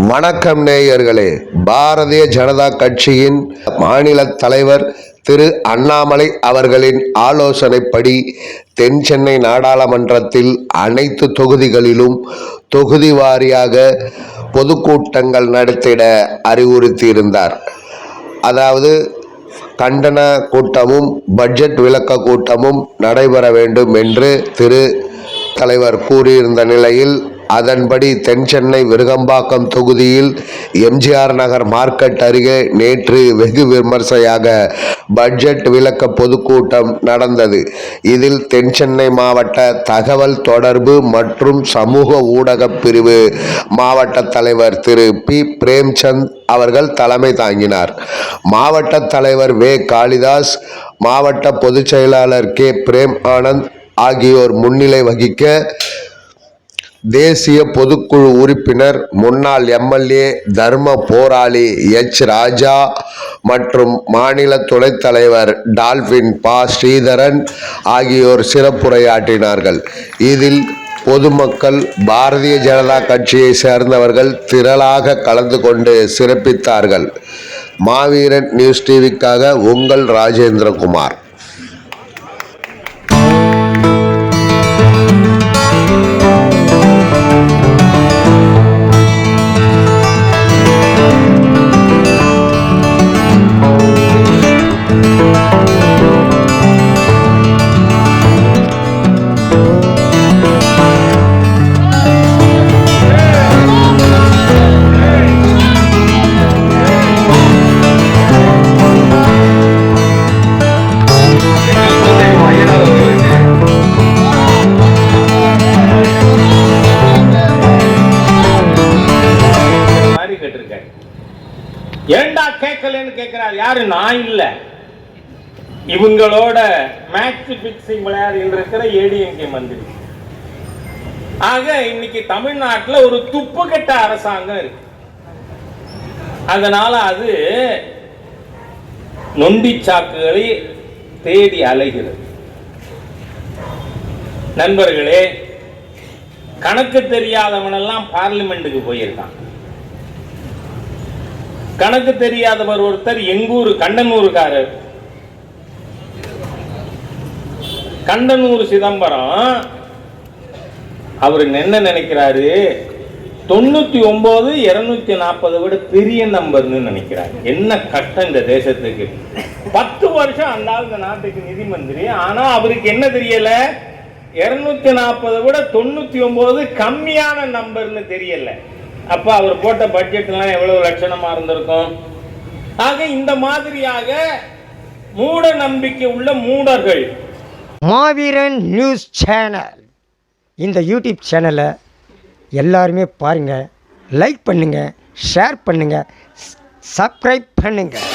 வணக்கம் நேயர்களே. பாரதிய ஜனதா கட்சியின் மாநில தலைவர் திரு அண்ணாமலை அவர்களின் ஆலோசனைப்படி தென் சென்னை நாடாளுமன்றத்தில் அனைத்து தொகுதிகளிலும் தொகுதி வாரியாக பொதுக்கூட்டங்கள் நடத்திட அறிவுறுத்தியிருந்தார். அதாவது கண்டன கூட்டமும் பட்ஜெட் விளக்க கூட்டமும் நடைபெற வேண்டும் என்று திரு தலைவர் கூறியிருந்த நிலையில் அதன்படி தென் சென்னை விருகம்பாக்கம் தொகுதியில் எம்ஜிஆர் நகர் மார்க்கெட் அருகே நேற்று வெகு விமர்சையாக பட்ஜெட் விளக்க பொதுக்கூட்டம் நடந்தது. இதில் தென் சென்னை மாவட்ட தகவல் தொடர்பு மற்றும் சமூக ஊடகப் பிரிவு மாவட்ட தலைவர் திரு. பி. பிரேம்சந்த் அவர்கள் தலைமை தாங்கினார். மாவட்ட தலைவர் வே. காளிதாஸ் மாவட்ட பொதுச் செயலாளர் கே. பிரேம் ஆனந்த் ஆகியோர் முன்னிலை வகிக்க தேசிய பொதுக்குழு உறுப்பினர் முன்னாள் எம்எல்ஏ தர்ம போராளி எச். ராஜா மற்றும் மாநில துணைத் தலைவர் டால்பின் பா. ஸ்ரீதரன் ஆகியோர் சிறப்புரையாற்றினார்கள். இதில் பொதுமக்கள் பாரதிய ஜனதா கட்சியை சேர்ந்தவர்கள் திரளாக கலந்து கொண்டு சிறப்பித்தார்கள். மாவீரன் நியூஸ் டிவிக்காக உங்கள் ராஜேந்திரகுமார். ஏண்டா கேட்கலன்னு கேட்கிறார்? யாரு? நான் இல்ல. இவங்களோட மேட்ச் பிக்சிங் விளையாடிட்டு இருக்கிற ஏடிஎம்கே மந்திரி. ஆக இன்னைக்கு தமிழ்நாட்டுல ஒரு துப்பு கெட்ட அரசாங்கம் இருக்கு. அதனால அது நொண்டி சாக்குகளை தேடி அலைகிறது. நண்பர்களே கணக்கு தெரியாதவனெல்லாம் பார்லிமெண்ட்டுக்கு போயிருக்கான். கணக்கு தெரியாதவர் ஒருத்தர் எங்கூர் கண்டனூருக்காரர். கண்டனூர் சிதம்பரம் அவர் என்ன நினைக்கிறாரு? தொண்ணூத்தி ஒன்பது இருநூத்தி நாற்பதை விட பெரிய நம்பர்னு நினைக்கிறாரு. என்ன கஷ்டம் இந்த தேசத்துக்கு. பத்து வருஷம் அந்த இந்த நாட்டுக்கு நிதி மந்திரி. ஆனா அவருக்கு என்ன தெரியல? இருநூத்தி நாற்பதை விட தொண்ணூத்தி ஒன்பது கம்மியான நம்பர்னு தெரியல. அப்போ அவர் போட்ட பட்ஜெட்லாம் எவ்வளவு லட்சணமாக இருந்திருக்கும்? ஆக இந்த மாதிரியாக மூட நம்பிக்கை உள்ள மூடர்கள். மாவீரன் நியூஸ் சேனல். இந்த யூடியூப் சேனலை எல்லாருமே பாருங்கள் லைக் பண்ணுங்கள் ஷேர் பண்ணுங்கள் சப்ஸ்கிரைப் பண்ணுங்கள்